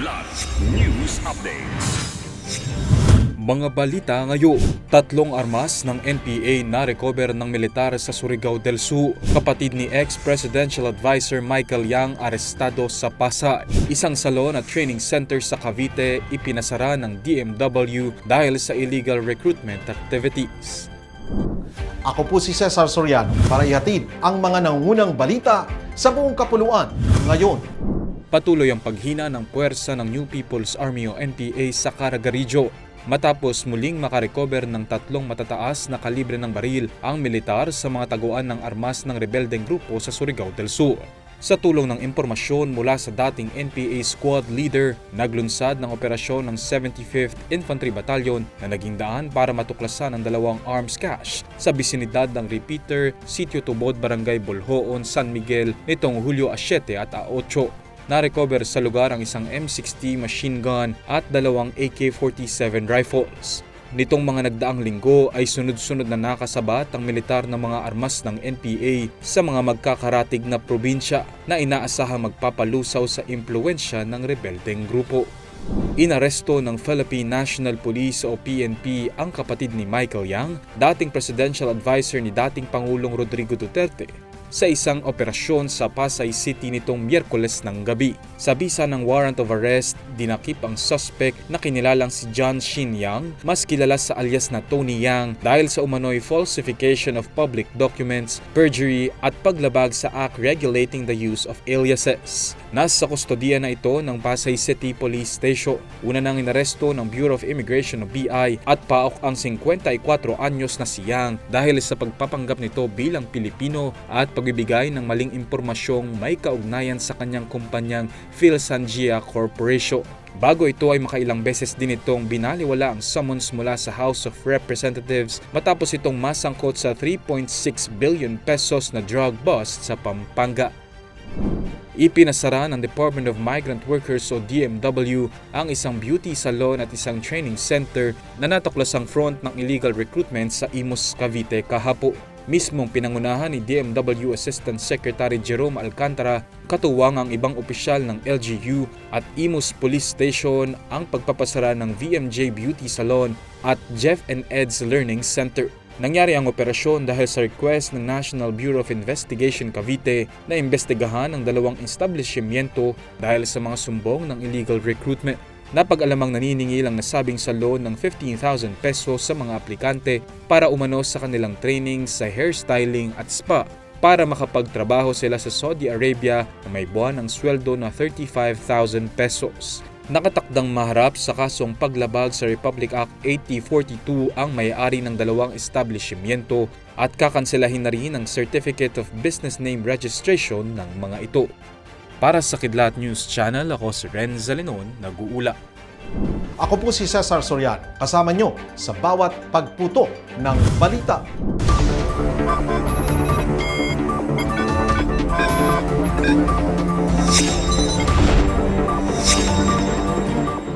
Kidlat News Updates. Mga balita ngayon, tatlong armas ng NPA na recover ng militar sa Surigao del Sur. Kapatid ni ex-presidential advisor Michael Yang arestado sa Pasay. Isang salon at training center sa Cavite ipinasara ng DMW dahil sa illegal recruitment activities. Ako po si Cesar Soriano para ihatid ang mga nangunang balita sa buong kapuluan ngayon. Patuloy ang paghina ng puwersa ng New People's Army o NPA sa Caragarillo matapos muling makarecover ng tatlong matataas na kalibre ng baril ang militar sa mga taguan ng armas ng rebeldeng grupo sa Surigao del Sur. Sa tulong ng impormasyon mula sa dating NPA squad leader, naglunsad ng operasyon ng 75th Infantry Battalion na naging daan para matuklasan ang dalawang arms cache sa bisinidad ng Repeater, Sitio Tubod, Barangay Bolhoon, San Miguel nitong Hulyo 7 at 8. Na-recover sa lugar ang isang M60 machine gun at dalawang AK-47 rifles. Nitong mga nagdaang linggo ay sunod-sunod na nakasabat ang militar ng mga armas ng NPA sa mga magkakaratig na probinsya na inaasahang magpapalusaw sa impluensya ng rebeldeng grupo. Inaresto ng Philippine National Police o PNP ang kapatid ni Michael Yang, dating presidential advisor ni dating Pangulong Rodrigo Duterte, sa isang operasyon sa Pasay City nitong Miyerkules ng gabi. Sa bisa ng warrant of arrest, dinakip ang suspect na kinilalang si John Shin Yang, mas kilala sa alias na Tony Yang dahil sa umano'y falsification of public documents, perjury at paglabag sa Act Regulating the Use of Aliases. Nasa kustodiya na ito ng Pasay City Police Station. Una nang inaresto ng Bureau of Immigration o BI at paok ang 54 anyos na si Yang dahil sa pagpapanggap nito bilang Pilipino at pagbibigay ng maling impormasyong may kaugnayan sa kanyang kumpanyang Philsangia Corporation. Bago ito ay makailang beses din itong binaliwala ang summons mula sa House of Representatives matapos itong masangkot sa 3.6 billion pesos na drug bust sa Pampanga. Ipinasara ng Department of Migrant Workers o DMW ang isang beauty salon at isang training center na natuklasang front ng illegal recruitment sa Imus, Cavite kahapo. Mismong pinangunahan ni DMW Assistant Secretary Jerome Alcantara katuwang ang ibang opisyal ng LGU at Imus Police Station ang pagpapasara ng VMJ Beauty Salon at Jeff and Ed's Learning Center. Nangyari ang operasyon dahil sa request ng National Bureau of Investigation Cavite na imbestigahan ang dalawang establishmento dahil sa mga sumbong ng illegal recruitment. Napag-alamang naniningil ang nasabing salon ng 15,000 pesos sa mga aplikante para umano sa kanilang training sa hairstyling at spa para makapagtrabaho sila sa Saudi Arabia na may buwan ng sweldo na 35,000 pesos. Nakatakdang maharap sa kasong paglabag sa Republic Act 8042 ang may-ari ng dalawang establishmento at kakanselahin na rin ang Certificate of Business Name Registration ng mga ito. Para sa Kidlat News Channel, ako si Renza Lenon, nag-uula. Ako po si Cesar Soriano, kasama nyo sa bawat pagputo ng balita.